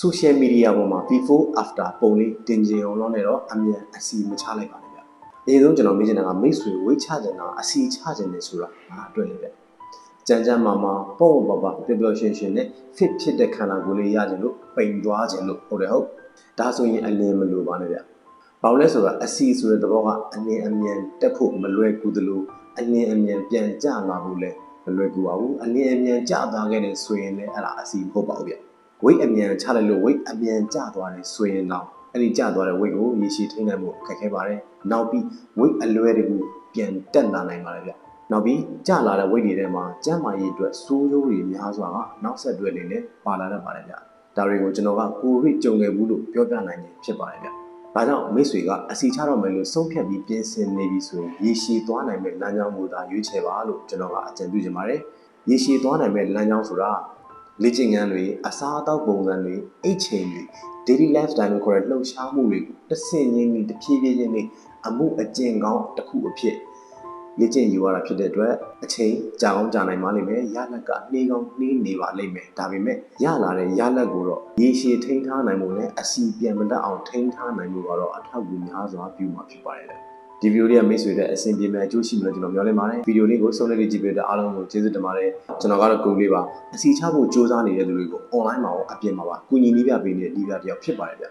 social media ပေါ်မှာ before after ပုံလေးတင်ကြအောင်လို့လည်းတော့အမြန်အစီမချလိုက်ပါနဲ့ဗျအရင်ဆုံးကျွန်တော်မေးချင်တာကမိတ်ဆွေဝိတ်ချချင်တာအစီချချင်တယ်ဆိုတာငါအတွက်လေဗျကြမ်းကြမ်းမာမာပေါ့ပေါ့ပါပါပျော်ပျော်ရွှင်ရွှင်နဲ့ fit ဖြစ်တဲ့ခန္ဓာကိုယ်လေးရကြလို့ပိန်သွားခြင်းလို့ဟုတ်တယ်ဟုတ်ဒါဆိုရင်အလင်းမလိုပါနဲ့ဗျဘာလို့လဲဆိုတော့အစီဆိုတဲ့သဘောကအလင်းအမြန်တက်ဖို့မလွယ်ကူသလိုအလင်းအမြန်ပြန်ကျလာဖို့လည်းမလွယ်ကူပါဘူးအလင်းအမြန်ကျသွားခဲ့တယ်ဆိုရင်လည်းအဲ့ဒါအစီမဟုတ်ပါဘူးဗျ ဝိတ်အမြန်ချလိုက်လို့ဝိတ်အမြန်ကျသွားတယ်ဆိုရင်တော့အဲ့ဒီကျသွားတဲ့ဝိတ်ကိုရေရှည်ထိန်းနိုင်ဖို့ခက်ခဲပါတယ်။နောက်ပြီးဝိတ်အလွဲတကူပြန်တက်လာနိုင်ပါတယ်ဗျ။နောက်ပြီးကျလာတဲ့ဝိတ်တွေထဲမှာကျန်းမာရေးအတွက်စိုးရိုးတွေများစွာကနောက်ဆက်တွဲတွေနဲ့ပါလာတတ်ပါတယ်ဗျ။ဒါတွေကိုကျွန်တော်ကကိုရိကြုံခဲ့ဘူးလို့ပြောပြနိုင်ခြင်းဖြစ်ပါတယ်ဗျ။ဒါကြောင့်မိတ်ဆွေကအစီချတော့မယ်လို့ဆုံးဖြတ်ပြီးပြင်ဆင်နေပြီဆိုရင်ရေရှည်သွားနိုင်မဲ့လမ်းကြောင်းကိုသာရွေးချယ်ပါလို့ကျွန်တော်ကအကြံပြုချင်ပါတယ်။ရေရှည်သွားနိုင်မဲ့လမ်းကြောင်းဆိုတာ လေ့ကျင့်ခန်းတွေအစားအသောက်ပုံစံတွေအိတ်ချိန်တွေ daily lifestyle လို့ခေါ်တဲ့လှုပ်ရှားမှုတွေကိုတစ်ဆင့်ချင်းပြီးတစ်ဖြည်းဖြည်းချင်းပြီးအမှုအကျင့်ကောင်းတစ်ခုအဖြစ်လေ့ကျင့်ယူရတာဖြစ်တဲ့အတွက်အချိန်ကြာအောင်ကြာနိုင်ပါလိမ့်မယ်ရလက်ကနှေးကောင်းနှေးနေပါလိမ့်မယ်ဒါပေမဲ့ရလာတဲ့ရလက်ကိုတော့ရေရှည်ထိန်းထားနိုင်ဖို့နဲ့အစီပြန်မတတ်အောင်ထိန်းထားနိုင်ဖို့ကတော့အထောက်အကူများစွာပြုမှာဖြစ်ပါတယ်လေ ဒီဗီဒီယိုလေးကမိတ်ဆွေတဲ့အဆင်ပြေမဲ့အကျိုးရှိမယ်လို့ကျွန်တော်မျှော်လင့်ပါတယ်ဗီဒီယိုလေးကိုဆုံးလေးလေးကြည့်ပေးတဲ့အားလုံးကိုကျေးဇူးတင်ပါတယ်ကျွန်တော်ကတော့ကိုလေးပါအစီချဖို့စူးစမ်းနေတဲ့သူတွေကို online မှာရောအပြင်မှာပါကုညီနည်းပြပေးနေတဲ့ဒီပြတယောက်ဖြစ်ပါတယ်ဗျ